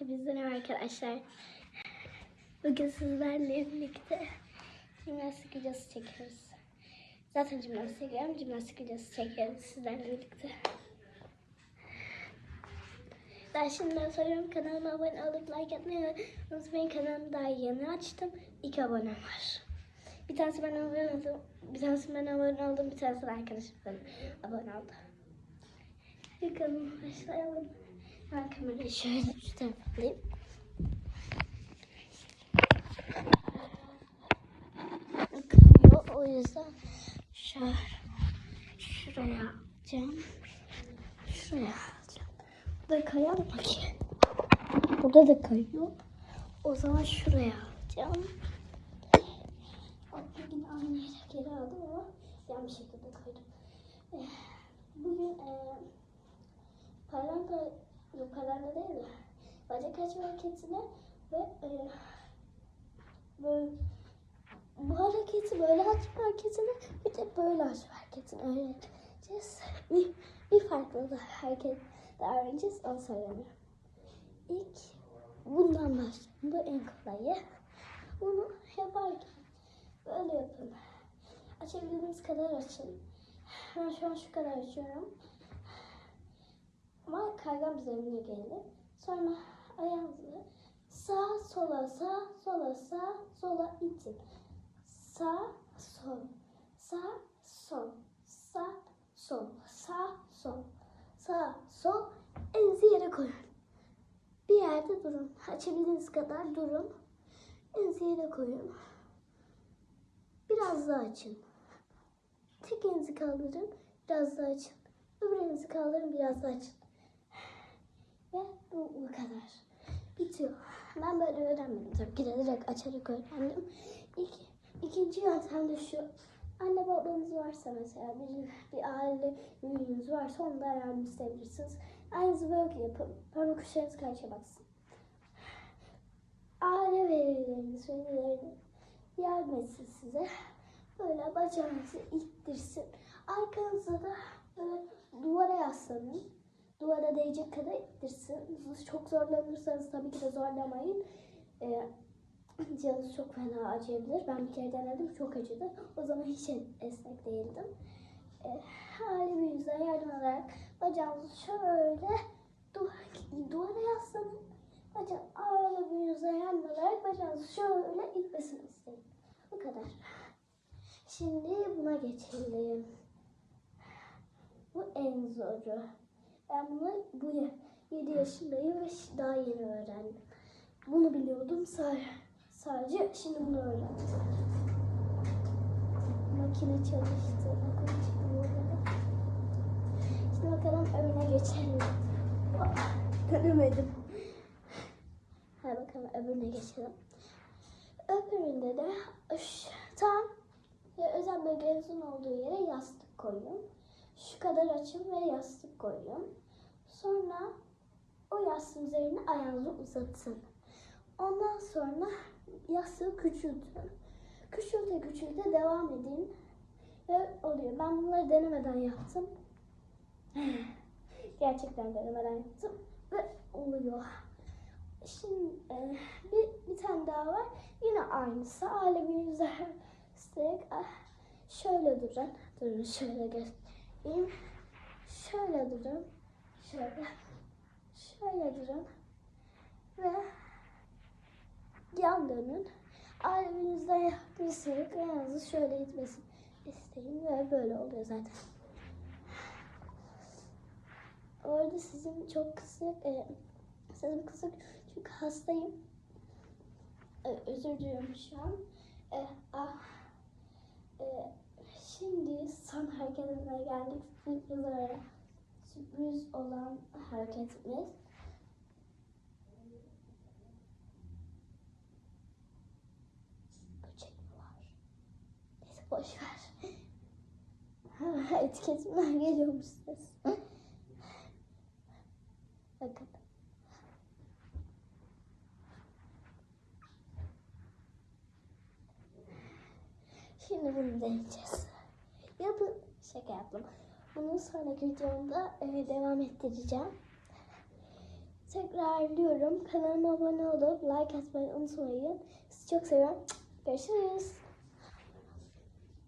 Hepinize merhaba arkadaşlar. Bugün sizlerle birlikte jimnastik videosu çekiyoruz. Zaten jimnastik yapıyorum. Jimnastik videosu çekiyoruz sizlerle birlikte. Ben şimdiden soruyorum kanalıma abone olup like atmayı unutmayın. Kanalımı daha yeni açtım. İki abonem var. Bir tanesi ben abone oldum. Bir tanesi ben abone oldum. Bir tanesi de arkadaşım abone oldu. Bakalım başlayalım. Ben kamerayı şöyle şu tarafa alayım. Kayıyor o yüzden şöyle şuraya alacağım. Şuraya alacağım. Burada mı ki? Burada da kayıyor. O zaman şuraya. Hatta yine aynı yere geri aldım ama yanlış şekilde koydum. Eh, Bugün eee Paranta, paranta değil de bacak açma hareketine ve e, böyle bu hareketi böyle açma hareketine bir de böyle açma hareketini öğreneceğiz. Bir, bir farklı da hareket öğreneceğiz onu söylemiyorum. İlk bundan başlayalım. Bu en kolayı. Bunu yaparken böyle yapın. Açabildiğiniz kadar açın. Ben şu an şu kadar açıyorum. Kaygan üzerine geldi. Sonra ayağınızı sağ sola sağ sola sağ sola itin. Sağ sol sağ sol sağ sol sağ sol sağ sol elinizi yere koyun. Bir yerde durun. Açabildiğiniz kadar durun. Elinizi yere koyun. Biraz daha açın. Tek elinizi kaldırın. Biraz daha açın. Öbür elinizi kaldırın. Biraz daha açın. Ve bu, bu kadar. Bitiyor. Ben böyle öğrenmedim. Tabii ki de direkt açarak öğrendim. İlk, ikinci yöntem de şu. Anne babanız varsa mesela bir, bir aile büyüğünüz varsa onu da yardım isteyebilirsiniz. Aynısı böyle yapın. Parmak uçlarınız karşıya baksın. Aile velileriniz, velileriniz yardım etsin size. Böyle bacağınızı ittirsin. Arkanıza da böyle duvara yaslanın duvara değecek kadar ittirsin. Çok zorlanırsanız tabii ki de zorlamayın. Ee, canınız çok fena acıyabilir. Ben bir kere denedim çok acıdı. O zaman hiç esnek değildim. Ee, Halimizden yardım alarak bacağınızı şöyle duvar, duvara yaslanın. Bacağın ağırlığınıza yardım alarak bacağınızı şöyle itmesini isteyin. Bu kadar. Şimdi buna geçelim. Bu en zoru. Ben bunu bu 7 yaşındayım ve daha yeni öğrendim. Bunu biliyordum sadece, şimdi bunu öğrendim. Makine çalıştı. Şimdi bakalım öbürüne geçelim. Denemedim. Hadi bakalım öbürüne geçelim. Öbüründe de tam özel bölgenizin olduğu yere yastık koyun. Şu kadar açın ve yastık koyun. Sonra o yastığın üzerine ayağınızı uzatın. Ondan sonra yastığı küçültün. Küçülte küçülte devam edin. Ve oluyor. Ben bunları denemeden yaptım. Gerçekten denemeden yaptım. Ve oluyor. Şimdi e, bir, bir tane daha var. Yine aynısı. Alemin üzerine ah, şöyle durun. Durun şöyle göstereyim. Şöyle durun. Şöyle. Şöyle durun. Ve yan dönün. Aleminizden yaklaşarak ayağınızı şöyle itmesin isteyin ve böyle oluyor zaten. Orada sizin çok kısık, e, sesim kısık çünkü hastayım. E, özür diliyorum şu an. E, şimdi hareketine geldik. Sürpriz, sürpriz olan hareketimiz. Böcek mi var? Neyse boş ver. Etiketimden geliyormuş ses. Bakın. Şimdi bunu deneyeceğiz. Şaka yaptım. Bunun sonraki videomda e, devam ettireceğim. tekrarlıyorum. Kanalıma abone olup like atmayı unutmayın. Sizi çok seviyorum. Görüşürüz.